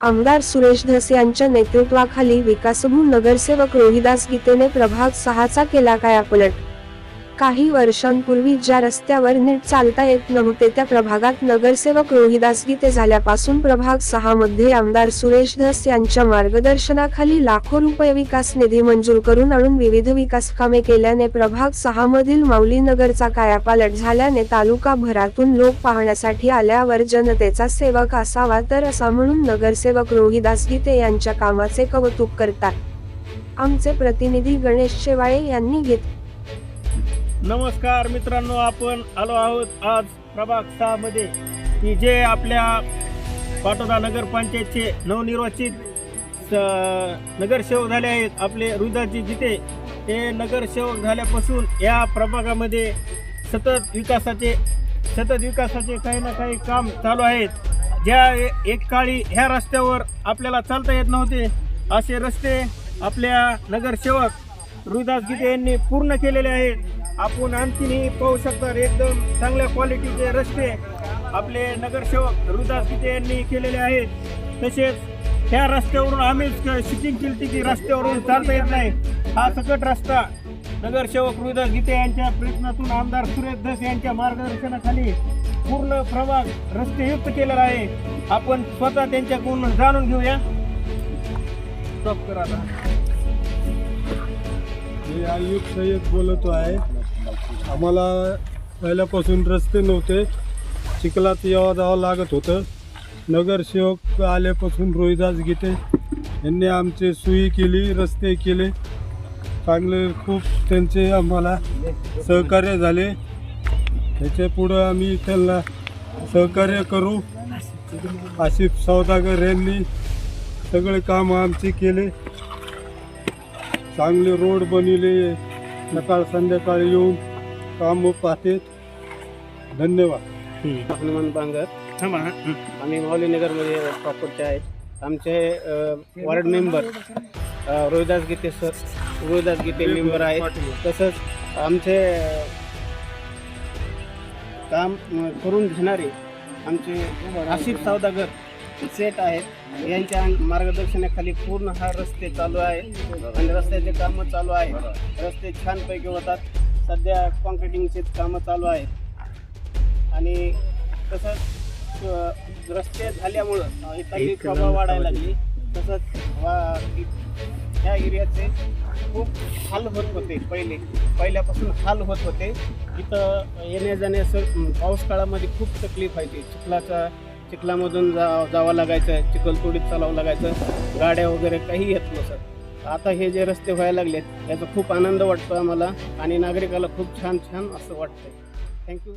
आमदार सुरेश धस यांच्या नेतृत्वाखाली विकासभूम नगरसेवक रोहिदास गीतेने प्रभाग सहाचा केला कायापलट काही वर्षांपूर्वी ज्या रस्त्यावर नीट चालता येत नव्हते त्या प्रभागात नगरसेवक रोहिदास गीते झाल्यापासून प्रभाग सहा मध्ये आमदार सुरेश धस यांच्या मार्गदर्शनाखाली लाखो रुपये विकास निधी मंजूर करून आणून विविध विकास कामे केल्याने प्रभाग सहा मधील माऊली नगरचा कायापालट झाल्याने तालुका भरातून लोक पाहण्यासाठी आल्यावर जनतेचा सेवक असावा तर असा म्हणून नगरसेवक रोहिदास गीते यांच्या कामाचे कौतुक करतात. आमचे प्रतिनिधी गणेश शेवाळे यांनी घेतले नमस्कार मित्रांनो आपण आलो आहोत आज प्रभाग सहामध्ये की जे आपल्या पाटोदा नगरपंचायतचे नवनिर्वाचित नगरसेवक झाले आहेत आपले रुदाजी जिते ते नगरसेवक झाल्यापासून या प्रभागामध्ये सतत विकासाचे सतत विकासाचे काही ना काही काम चालू आहेत. ज्या ए- एक काळी ह्या रस्त्यावर आपल्याला चालता येत नव्हते असे रस्ते आपल्या नगरसेवक रुदास गीते यांनी पूर्ण केलेले आहेत. आपण आणखीनही पाहू शकता एकदम चांगल्या क्वालिटीचे रस्ते आपले नगरसेवक रुदास गीते यांनी केलेले आहेत. तसेच ह्या रस्त्यावरून आम्हीच शूटिंग केली होती की रस्त्यावरून चालता येत नाही. हा सकट रस्ता नगरसेवक रुदास गीते यांच्या प्रयत्नातून आमदार सुरेश धस यांच्या मार्गदर्शनाखाली पूर्ण प्रभाग रस्तेयुक्त केलेला आहे. आपण स्वतः त्यांच्याकडून जाणून घेऊया. स्टॉप करा आता. मी आयुब सय्यद बोलतो आहे. आम्हाला पहिल्यापासून रस्ते नव्हते. चिखलात यावं जावं लागत होतं. नगरसेवक आल्यापासून रोहिदास गीते यांनी आमचे सोयी केली रस्ते केले. चांगले खूप त्यांचे आम्हाला सहकार्य झाले. त्याच्या पुढं आम्ही त्यांना सहकार्य करू. आसिफ सौदागर यांनी सगळे काम आमचे केले. चांगले रोड बनविले. सकाळ संध्याकाळी येऊन काम पाहतेत धन्यवाद. हनुमान बांगर. थांबा हा. हं. आम्ही माऊली नगरमध्ये प्रॉपर्टी आहे आमचे अ, वॉर्ड मेंबर अ, रोहिदास गीते सर रोहिदास गीते मेंबर आहेत. तसंच आमचे अ, काम अ, करून घेणारे आमचे आशिफ सौदागर सेट आहेत. यांच्या मार्गदर्शनाखाली पूर्ण हा रस्ते चालू आहे. आणि रस्त्याचे कामं चालू आहे. रस्ते छानपैकी होतात. सध्या कॉन्क्रिटिंगचे कामं चालू आहेत. आणि तसंच रस्ते झाल्यामुळं इथली प्रभाव वाढायला लागली. तसंच वा- इ- या एरियाचे खूप हाल होत होते पहिले. पहिल्यापासून हाल होत होते. इथं येण्या जाण्याचं पाऊस काळामध्ये खूप तकलीफ व्हायची. चिखलाचा चिखलामधून जा जावं लागायचं चिखलतोडीत चालावं लागायचं. गाड्या वगैरे काही येत नसत. आता हे जे रस्ते व्हायला लागलेत याचा खूप आनंद वाटतो आम्हाला आणि नागरिकाला खूप छान छान असं वाटतंय. थँक्यू